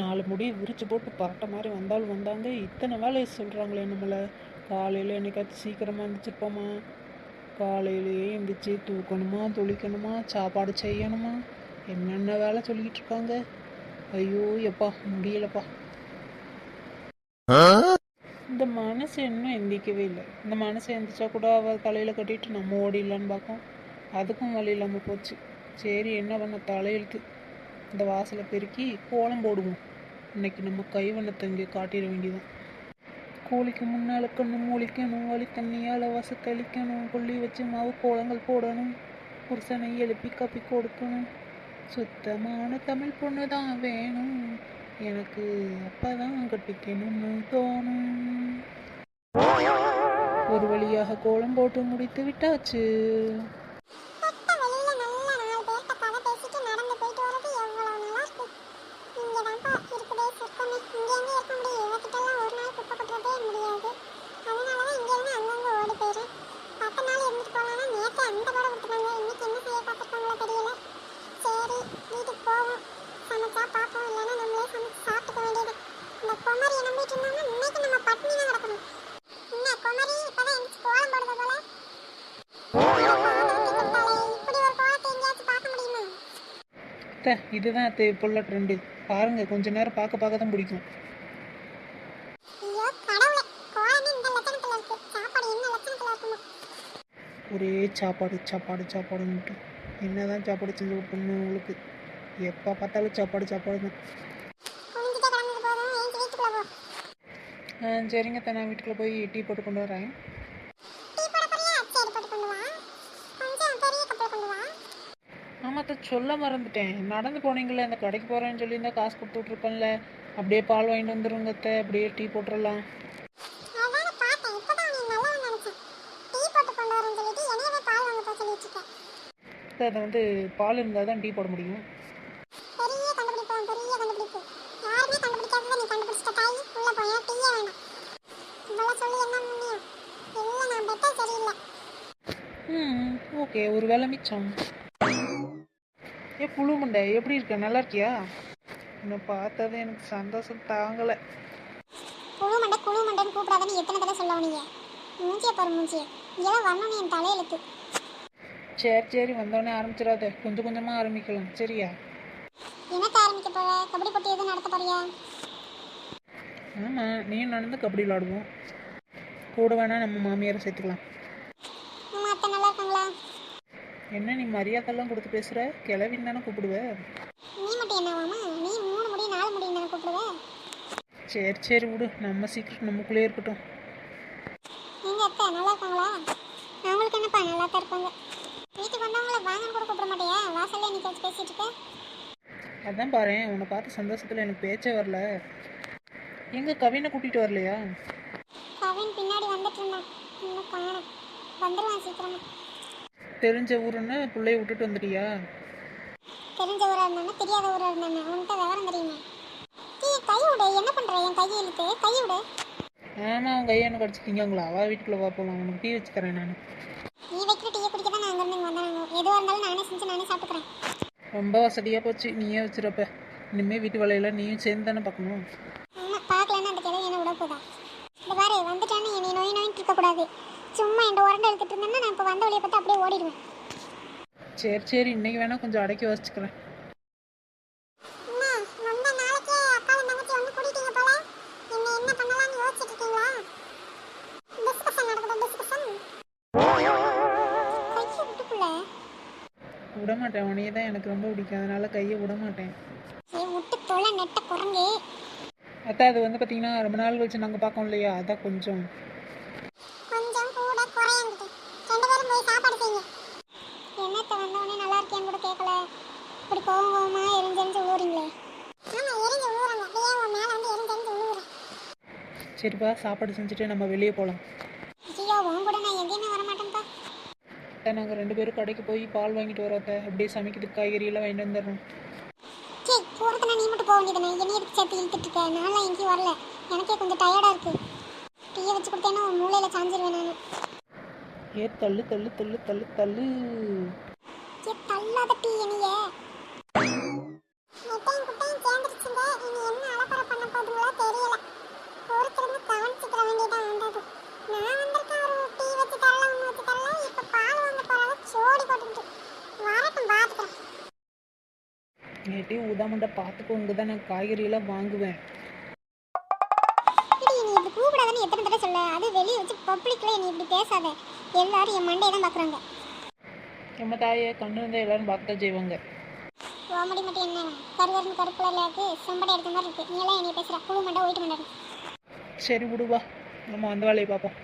நாலு முடி விரிச்சு போட்டு பரட்டை மாதிரி வந்தாலும் வந்தாங்க. இத்தனை வேலையை சொல்கிறாங்களே நம்மளை. காலையில் என்னைக்காச்சும் சீக்கிரமாக எழுந்திரிச்சிருப்போமா காலையிலேயே எந்திரிச்சு தூக்கணுமா தொளிக்கணுமா சாப்பாடு செய்யணுமா? என்னென்ன வேலை சொல்லிக்கிட்டு இருக்காங்க? ஐயோ எப்பா முடியலப்பா. இந்த மனசு இன்னும் எந்திக்கவே இல்லை. இந்த மனசு எந்திரிச்சா கூட அவள் தலையில் கட்டிட்டு நம்ம ஓடிடலான்னு பார்க்கோம். அதுக்கும் வழி இல்லாமல் போச்சு. சரி என்ன பண்ண? தலையெழுத்து. இந்த வாசலை பெருக்கி கோலம் போடுவோம். இன்னைக்கு நம்ம கைவண்ணத்தை இங்கே காட்டிட வேண்டியதான் கோழிக்கு முன்னால் கண்ணு மூலிக்கணும் வழி தண்ணியால் வசத்தளிக்கணும் கொல்லி வச்சு மாவு கோலங்கள் போடணும் புருஷனை எழுப்பி கப்பி கொடுக்கணும். சுத்தமான தமிழ் பொண்ணு தான் வேணும். எனக்கு அப்பதான் கட்டிக்கணும்னு தோணும். ஒரு வழியாக கோலம் போட்டு முடித்து விட்டாச்சு. அத்தை இதுதான் அத்தை இப்போ உள்ள ட்ரெண்டு பாருங்க கொஞ்ச நேரம் பார்க்க பார்க்க தான் பிடிக்கும். இருக்கு. சாப்பாடு என்ன ஒரே சாப்பாடு சாப்பாடு சாப்பாடுன்ட்டு என்னதான் சாப்பாடு செஞ்சு கொடுக்கணும் உங்களுக்கு. எப்போ பார்த்தாலும் சாப்பாடு சாப்பாடு தான். சரிங்க அத்தை நான் வீட்டுக்குள்ளே போய் டீ போட்டு கொண்டு வரேன் டீ போட போறியா சரி போட்டு கொண்டு வா கொஞ்சம் பெரிய கப்பில் கொண்டு வா ஆமாம் அத்தை சொல்ல மறந்துட்டேன். நடந்து போனீங்களே அந்த கடைக்கு போகிறேன்னு சொல்லியிருந்தா காசு கொடுத்து விட்ருப்பேன்ல அப்படியே பால் வாங்கிட்டு வந்துருங்க அத்தை. அப்படியே டீ போட்டுடலாம் அதை வந்து பால் இருந்தால் தான் டீ போட முடியும். ஓகே. ஒரு வேலை மிச்சம். புழு மண்டை எப்படி இருக்க? நல்லா இருக்கியா? உன்னை பார்த்தது எனக்கு சந்தோஷம் தாங்கலை. குழு மண்டை குழு மண்டைன்னு கூப்பிடாதன்னு எத்தனை தடவை சொல்ல நீங்க மூஞ்சிய பாரு மூஞ்சிய. இதெல்லாம் வரணும்னு என் தலையெழுத்து. சரி சரி வந்தோடனே ஆரம்பிச்சிடாத. கொஞ்சம் கொஞ்சமாக ஆரம்பிக்கலாம். சரியா? என்னத்த ஆரம்பிக்க போற? கபடி போட்டி எதுவும் நடத்த போறியா? ஆமாம் நீயும் நடந்து கபடி விளாடுவோம் கூட வேணா நம்ம மாமியாரை சேர்த்துக்கலாம் உங்க அத்தை நல்லா இருக்காங்களா என்ன நீ மரியாதைலாம் கொடுத்து பேசுகிற கிளவின்னு தானே கூப்பிடுவ. நீ மட்டும் என்னவாமா நீ மூணு முடி நாலு முடி தானே கூப்பிடுவ? சரி சரி விடு. நம்ம சீக்கிரம் நமக்குள்ளே இருக்கட்டும். எங்க அத்தை நல்லா இருக்காங்களா? அவங்களுக்கு என்னப்பா நல்லா தான் இருப்பாங்க வீட்டுக்கு வந்தவங்கள வாங்கன்னு கூட கூப்பிட மாட்டியா? வாசல்ல நீ வச்சு பேசிட்டு இருக்க. அதான் பாரு உன்னை பார்த்த சந்தோஷத்தில் எனக்கு பேச்சே வரல. எங்கே கவினை கூட்டிகிட்டு வரலையா? கவின் பின்னாடி வந்துட்டு இருந்தான். இன்னும் காணும். வந்துடுவான் சீக்கிரமா. தெரிஞ்ச ஊருன்னு பிள்ளைய விட்டுட்டு வந்துட்டியா? தெரிஞ்ச ஊரா இருந்தானே தெரியாத ஊரா இருந்தானே? அவன்கிட்ட விவரம் தெரியுமா? டீ கை விடு. என்ன பண்ற? என் கையை இழுத்து. கை விடு. ஆமாம் அவங்க கையை என்ன கடிச்சு திங்காங்களா அவள் வீட்டுக்குள்ளே வா போகலாம் உனக்கு டீ வச்சு தரேன் நான். நீ வைக்கிற டீயை குடிக்க தான் நான் அங்கேருந்து வந்தேன் எதுவாக இருந்தாலும் நானே செஞ்சு நானே சாப்பிட்டுக்கிறேன். ரொம்ப வசதியாக போச்சு. நீயே வச்சிருப்ப. இனிமேல் வீட்டு வேலையில நீயும் சேர்ந்து தானே பார்க்கணும் ஆமாம் பார்க்கலன்னா அந்த கிழவி என்ன விட போதா இந்த பாரு வந்துட்டான்னு என்னை நோய் நோயின்னு இருக்கக்கூடாது சும்மா என் உரண்டை எடுத்துட்டு இருந்தேன்னா நான் இப்போ வந்த வழியை பார்த்து அப்படியே ஓடிடுவேன். சரி சரி இன்னைக்கு வேணா கொஞ்சம் அடக்கி வச்சுக்கிறேன் விட மாட்டேன் உனையே தான் எனக்கு ரொம்ப பிடிக்கும். அதனால கையை விட மாட்டேன் அத்தா அது வந்து பார்த்தீங்கன்னா ரொம்ப நாள் கழிச்சு நாங்கள் பார்க்கோம் இல்லையா? அதான் கொஞ்சம் கூட குறையாங்கிட்டு ரெண்டு பேரும் போய் சாப்பாடு செய்யுங்க என்னத்த வந்தவொடனே நல்லா இருக்கியான்னு கூட கேட்கல இப்படி கோவம் கோவமா எரிஞ்செரிஞ்சு விழுவுறீங்களே ஆமா எரிஞ்சு விழுவுறாங்க அப்படியே உன் மேல வந்து எரிஞ்செரிஞ்சு விழுவுறேன் சரிப்பா சாப்பாடு செஞ்சுட்டு நம்ம வெளியே போகலாம் நாங்கள் ரெண்டு பேரும் கடைக்கு போய் பால் வாங்கிட்டு வரோம் அத்தை. அப்படியே சமைக்கிறதுக்கு காய்கறியெல்லாம் வாங்கிட்டு வந்துடுறோம். போகிறதுனா நீ மட்டும் போக வேண்டியதுனே என்ன எதுக்கு சேர்த்து இழுத்துட்டு இருக்க? நான்லாம் எங்கேயும் வரல. எனக்கே கொஞ்சம் டயர்டாக இருக்கு. டீயை வச்சு கொடுத்தேன்னா உன் மூளையில் சாஞ்சிருவேன் நான். ஏ தள்ளு தள்ளு தள்ளு தள்ளு தள்ளு. ஏ தள்ளாத டீ என்னைய. நேட்டி உதாமண்டை பார்த்துக்கோ இங்கே தான் நான் காய்கறியெல்லாம் வாங்குவேன். கூப்பிடாதன்னு எத்தனை தடவை சொல்ல? அது வெளியே வச்சு பப்ளிக்ல நீ இப்படி பேசாத. எல்லாரும் என் மண்டையை தான் பார்க்குறாங்க. நம்ம தாயை கண்ணு இருந்தால் எல்லாரும் பார்க்க செய்வாங்க. ஓமடி மட்டும் என்ன? கருகருன்னு கருப்புல இருக்கு செம்படை எடுத்த மாதிரி இருக்கு. நீ எல்லாம் என்னைய பேசுற? புழு மண்டை ஒயிட்டு மண்டை சரி விடுவா நம்ம அந்த வேலையை பார்ப்போம்.